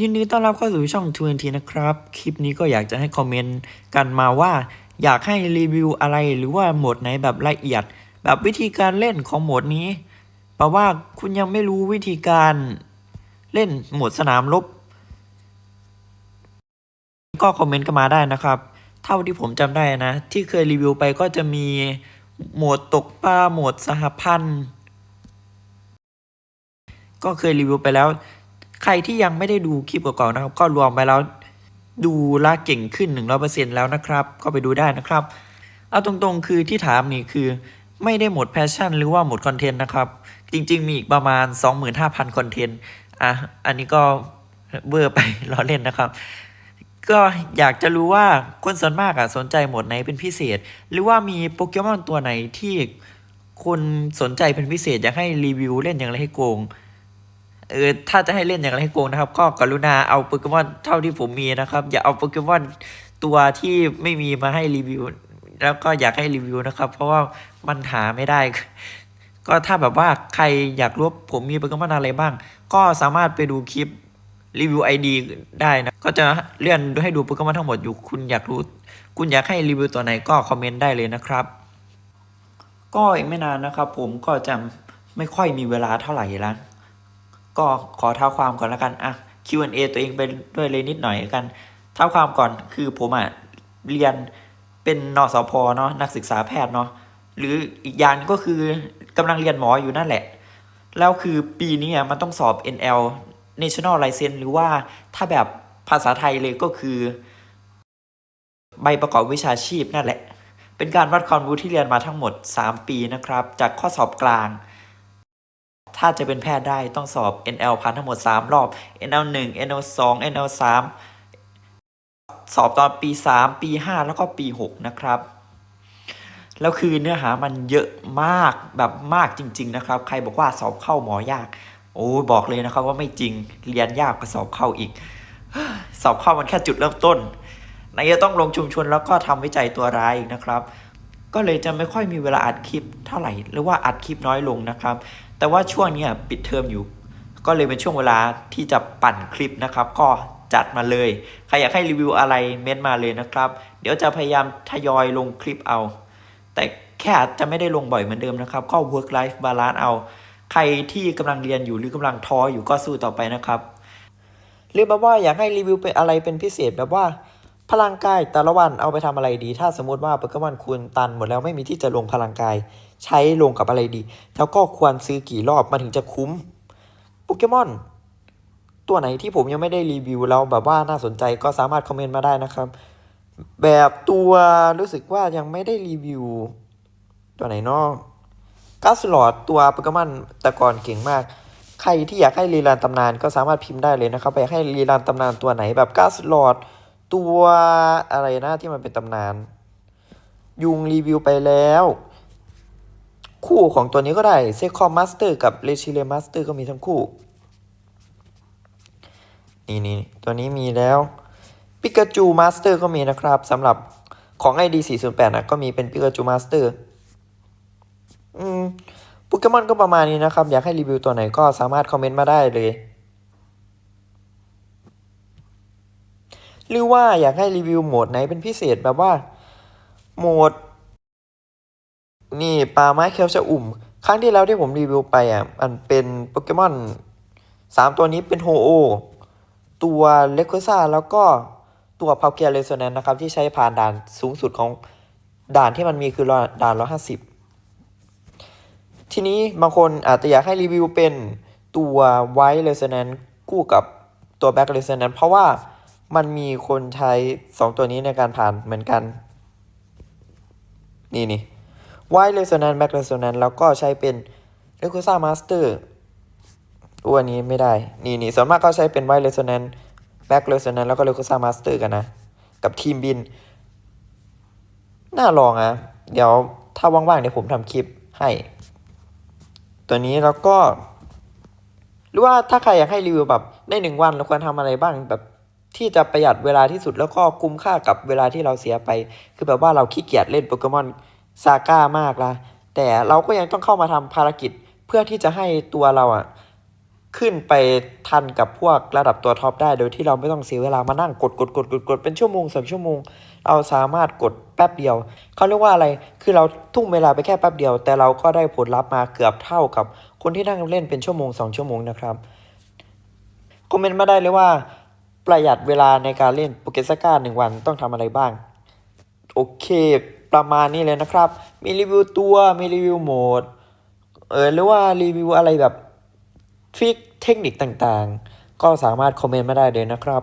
ยินดีต้อนรับเข้าสู่ช่อง 2NT นะครับ คลิปนี้ก็อยากจะให้คอมเมนต์กันมาว่า อยากให้รีวิวอะไรหรือว่าโหมดไหนแบบละเอียด แบบวิธีการเล่นของโหมดนี้แปลว่าคุณยังไม่รู้วิธีการเล่นโหมดสนามรบก็คอมเมนต์กันมาได้นะครับ เท่าที่ผมจำได้นะ ที่เคยรีวิวไปก็จะมีโหมดตกปลาโหมดสหพันธ์ก็เคยรีวิวไปแล้ว ใครที่ยังไม่ได้ดูคลิปเก่าๆนะครับ ก็รวมไปแล้วดูลวเก่งขึ้น 100%แล้วนะครับ ก็ไปดูได้นะครับ เอาตรงๆ คือที่ถามนี่คือไม่ได้หมดแพชชั่นหรือว่าหมดคอนเทนต์นะครับ จริงๆ มีอีกประมาณ 25,000 คอนเทนต์ อะ อันนี้ก็เบอร์ไปล้อเล่นนะครับ ก็อยากจะรู้ว่าคนส่วนมากอะสนใจหมดไหนเป็นพิเศษ หรือว่ามีโปเกมอนตัวไหนที่คนสนใจเป็นพิเศษอยากให้รีวิวเล่นอย่างไรให้โกง เออถ้าจะให้เล่นอย่างไรให้โกงนะครับ ก็กรุณาเอาโปเกมอนเท่าที่ผมมีนะครับ อย่าเอาโปเกมอนตัวที่ไม่มีมาให้รีวิว แล้วก็อยากให้รีวิวนะครับ เพราะว่ามันหาไม่ได้ ก็ถ้าแบบว่าใครอยากรู้ผมมีโปเกมอนอะไรบ้าง ก็สามารถไปดูคลิปรีวิว ID ได้นะ ก็จะเลื่อนให้ดูโปเกมอนทั้งหมดอยู่คุณอยากรู้ คุณอยากให้รีวิวตัวไหนก็คอมเมนต์ได้เลยนะครับ ก็อีกไม่นานนะครับ ผมก็จะไม่ค่อยมีเวลาเท่าไหร่แล้ว ก็ขอเท้าความก่อนล้วกันอะ Q&A ตัวเองไปด้วยเลยนิดหน่อยกัน เท้าความก่อนคือผมอะเรียนเป็นนสพเนาะนักศึกษาแพทย์เนาะหรืออีกอย่างก็คือกำลังเรียนหมออยู่นั่นแหละ แล้วคือปีนี้อะมันต้องสอบ NL National License หรือว่าถ้าแบบภาษาไทยเลยก็คือ ใบประกอบวิชาชีพนั่นแหละ เป็นการวัดความรู้ที่เรียนมาทั้งหมด 3 ปีนะครับ จากข้อสอบกลาง ถ้าจะเป็นแพทย์ได้ต้องสอบ NL พันทั้งหมด 3 รอบ NL 1 NL 2 NL 3 สอบตอนปี 3 ปี 5 แล้วก็ปี 6 นะครับ แล้วคือเนื้อหามันเยอะมากแบบมากจริง ๆ นะครับ ใครบอกว่าสอบเข้าหมอยาก โอ้ยบอกเลยนะครับว่าไม่จริงเรียนยากกว่าสอบเข้าอีก สอบเข้ามันแค่จุดเริ่มต้นไหนจะต้องลงชุมชนแล้วก็ทำวิจัยตัวร้ายอีกนะครับ ก็เลยจะไม่ค่อยมีเวลาอัดคลิปเท่าไหร่ หรือว่าอัดคลิปน้อยลงนะครับ แต่ว่าช่วงนี้ปิดเทอมอยู่ ก็เลยเป็นช่วงเวลาที่จะปั่นคลิปนะครับ ก็จัดมาเลย ใครอยากให้รีวิวอะไรเม้นมาเลยนะครับ เดี๋ยวจะพยายามทยอยลงคลิปเอา แต่แค่อาจจะไม่ได้ลงบ่อยเหมือนเดิมนะครับ ก็ work life balance เอา ใครที่กำลังเรียนอยู่หรือกำลังท้ออยู่ก็สู้ต่อไปนะครับหรือแบบว่าอยากให้รีวิวเป็นอะไรเป็นพิเศษแบบว่า พลังกายแต่ละวันเอาไปทำอะไรดี ถ้าสมมติว่าโปเกมอนคุณตันหมดแล้วไม่มีที่จะลงพลังกาย ใช้ลงกับอะไรดี แล้วก็ควรซื้อกี่รอบมันถึงจะคุ้มโปเกมอนตัวไหนที่ผมยังไม่ได้รีวิวแล้วแบบว่าน่าสนใจก็สามารถคอมเมนต์มาได้นะครับ แบบตัวรู้สึกว่ายังไม่ได้รีวิว ตัวไหนเนาะกัสลอดตัวโปเกมอนแต่ก่อนเก่งมาก ใครที่อยากให้รีรันตำนานก็สามารถพิมพ์ได้เลยนะครับอยากให้รีรันตำนานตัวไหนแบบกัสลอด ตัวอะไรนะที่มันเป็นตำนาน ยุงรีวิวไปแล้ว คู่ของตัวนี้ก็ได้เซคอมมาสเตอร์กับเลชิเลมาสเตอร์ก็มีทั้งคู่ นี่นี่ตัวนี้มีแล้วปิกาจูมาสเตอร์ก็มีนะครับสำหรับของ ID 408นะก็มีเป็นปิกาจูมาสเตอร์อืมโปเกมอนก็ประมาณนี้นะครับ อยากให้รีวิวตัวไหนก็สามารถคอมเมนต์มาได้เลย หรือว่าอยากให้รีวิวโหมดไหนเป็นพิเศษแบบว่า โหมด นี่ปลาไม้เคียวชะอุ่ม ครั้งที่แล้วที่ผมรีวิวไปอะมันเป็นโปเกมอนสามตัวนี้เป็นโฮโอตัวเลโคซ่าแล้วก็ตัวพาวเกียเรโซแนนนะครับ ที่ใช้ผ่านด่านสูงสุดของด่านที่มันมีคือด่านร้อยห้าสิบทีนี้บางคนอาจจะอยากให้รีวิวเป็นตัวไวท์เรโซแนนคู่กับตัวแบ็กเรโซแนนเพราะว่า มันมีคนใช้สองตัวนี้ในการผ่านเหมือนกัน นี่นี่ White Resonance Back Resonance แล้วก็ใช้เป็น r e c u s a Master ตัวนี้ไม่ได้ นี่นี่ส่วนมากก็ใช้เป็น White Resonance Back Resonance แล้วก็ r e c u s a Master กันนะ กับทีมบิน น่าลองอะเดี๋ยวถ้าว่างๆเดี๋ยวผมทำคลิปให้ ตัวนี้แล้วก็ หรือว่าถ้าใครอยากให้รีวิวแบบในหนึ่งวันเราควรทำอะไรบ้างแบบ ที่จะประหยัดเวลาที่สุดแล้วก็คุ้มค่ากับเวลาที่เราเสียไป คือแบบว่าเราขี้เกียจเล่นโปเกมอนซาก้ามากละแต่เราก็ยังต้องเข้ามาทำภารกิจเพื่อที่จะให้ตัวเราอะขึ้นไปทันกับพวกระดับตัวท็อปได้ โดยที่เราไม่ต้องเสียเวลามานั่งกดกดกดกดกดเป็นชั่วโมงสองชั่วโมง เราสามารถกดแป๊บเดียว เขาเรียกว่าอะไร คือเราทุ่มเวลาไปแค่แป๊บเดียว แต่เราก็ได้ผลลัพธ์มาเกือบเท่ากับ คนที่นั่งเล่นเป็นชั่วโมงสองชั่วโมงนะครับ คอมเมนต์มาได้เลยว่า ประหยัดเวลาในการเล่นโปเกสก้าหนึ่งวันต้องทำอะไรบ้าง โอเค ประมาณนี้เลยนะครับ มีรีวิวตัวมีรีวิวโหมดเออหรือว่ารีวิวอะไรแบบทริคเทคนิคต่างๆ ก็สามารถคอมเมนต์มาได้เลยนะครับ